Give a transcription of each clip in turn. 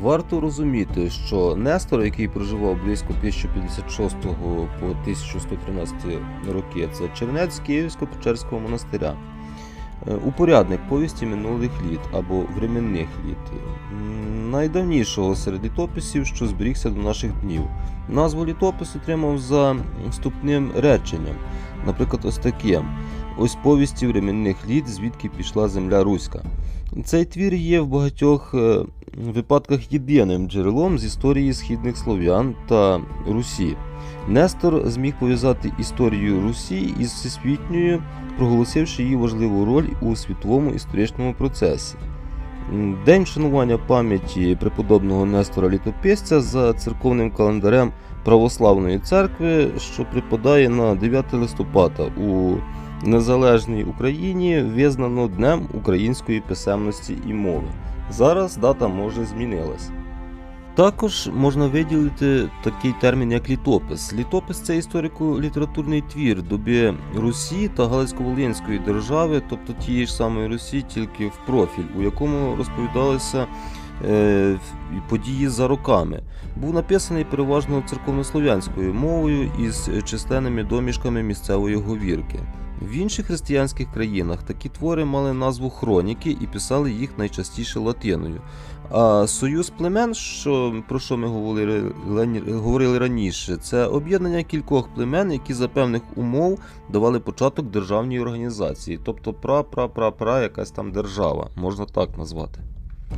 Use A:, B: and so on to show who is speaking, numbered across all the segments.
A: Варто розуміти, що Нестор, який проживав близько 1056 по 1113 роки, це чернець Київсько-Печерського монастиря. Е, Упорядник повісті минулих літ або временних літ, найдавнішого серед літописів, що зберігся до наших днів. Назву літопис отримав за вступним реченням, наприклад, ось таким. Ось повісті временних літ, звідки пішла земля Руська. Цей твір є в багатьох е, випадках єдиним джерелом з історії східних слов'ян та Русі. Нестор зміг пов'язати історію Русі із всесвітньою, проголосивши її важливу роль у світовому історичному процесі. День вшанування пам'яті преподобного Нестора Літописця за церковним календарем Православної церкви, що припадає на 9 листопада у незалежній Україні, визнано Днем української писемності і мови. Зараз дата може змінилась. Також можна виділити такий термін, як літопис. Літопис це історико-літературний твір доби Русі та Галицько-Волинської держави, тобто тієї ж самої Русі, тільки в профіль, у якому розповідалися е, події за роками. Був написаний переважно церковнослов'янською мовою із численними домішками місцевої говірки. В інших християнських країнах такі твори мали назву хроніки і писали їх найчастіше латиною. А союз племен, що, про що ми говорили, говорили раніше, це об'єднання кількох племен, які за певних умов давали початок державній організації, тобто пра-пра-пра-пра якась там держава, можна так назвати.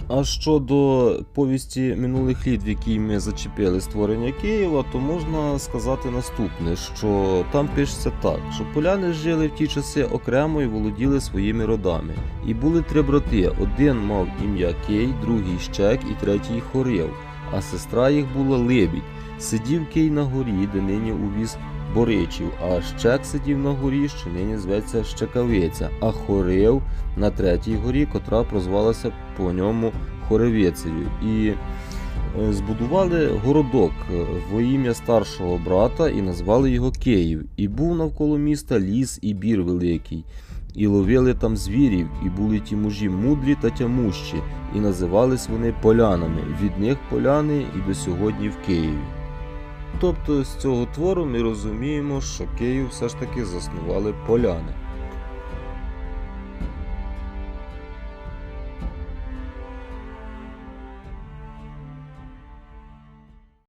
A: А щодо повісті минулих літ, в якій ми зачепили створення Києва, то можна сказати наступне: що там пишеться так, що поляни жили в ті часи окремо і володіли своїми родами. І були три брати: один мав ім'я Кей, другий Щек і третій Хорив, а сестра їх була Либідь. Сидів Кей на горі, де нині увіз Боричів, а Щек сидів на горі, що нині зветься Щекавиця, а Хорив на третій горі, котра прозвалася по ньому Хоревицею. І е, збудували городок е, во ім'я старшого брата і назвали його Київ. І був навколо міста ліс і бір великий. І ловили там звірів, і були ті мужі мудрі та тямущі, і називались вони полянами. Від них поляни і до сьогодні в Києві. Тобто з цього твору ми розуміємо, що Київ все ж таки заснували поляни.